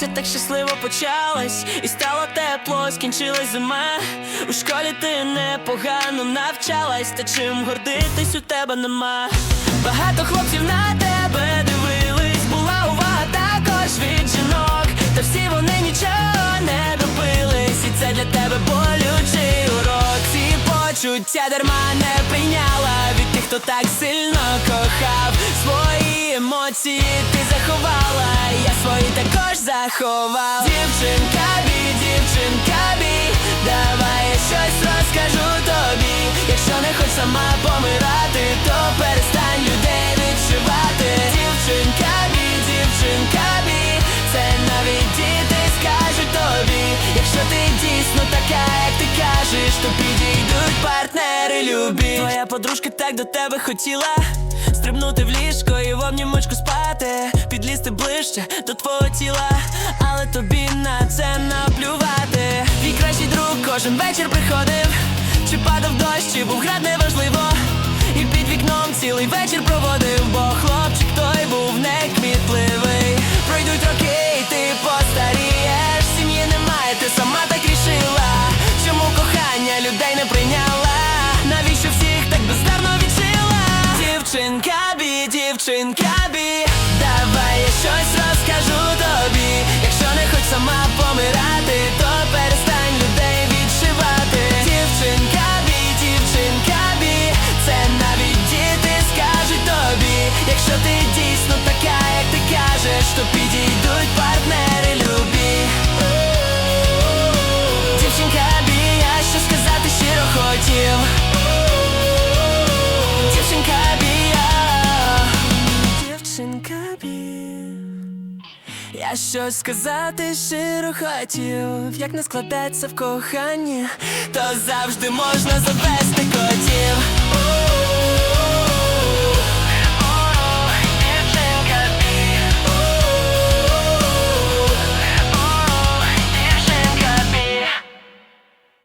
так щасливо почалась, і стало тепло, скінчилась зима. У школі ти непогано навчалась, та чим гордитись у тебе нема. Багато хлопців на тебе дивились, була увага також від жінок, та всі вони нічого не добились, і це для тебе болючий урок. Ці почуття дарма не прийняла від тих, хто так сильно кохав. Свої емоції ти також заховав. Дівчинка бі, дівчинка бі, давай я щось розкажу тобі. Якщо не хочеш сама помирати, то перестань людей відшивати. Дівчинка бі, дівчинка бі, це навіть діти скажуть тобі. Якщо ти дійсно така, як ти кажеш, то підійдуть партнери любі. Твоя подружка так до тебе хотіла. Стрибнути в ліжко і в обнімочку спати, підлізти ближче до твого тіла, але тобі на це наплювати. Твій кращий друг кожен вечір приходив, чи падав дощ, чи був град неважливо. Дівчинка бі, давай я щось розкажу тобі. Якщо не хоч сама помирати, то перестань людей відшивати. Дівчинка бі, дівчинка бі, це навіть діти скажуть тобі. Якщо ти дійсно така, як ти кажеш, то підійдуть партнери любі. Дівчинка бі, я що сказати щиро хотів. Я щось сказати щиро хотів. Як не складеться в коханні, то завжди можна завести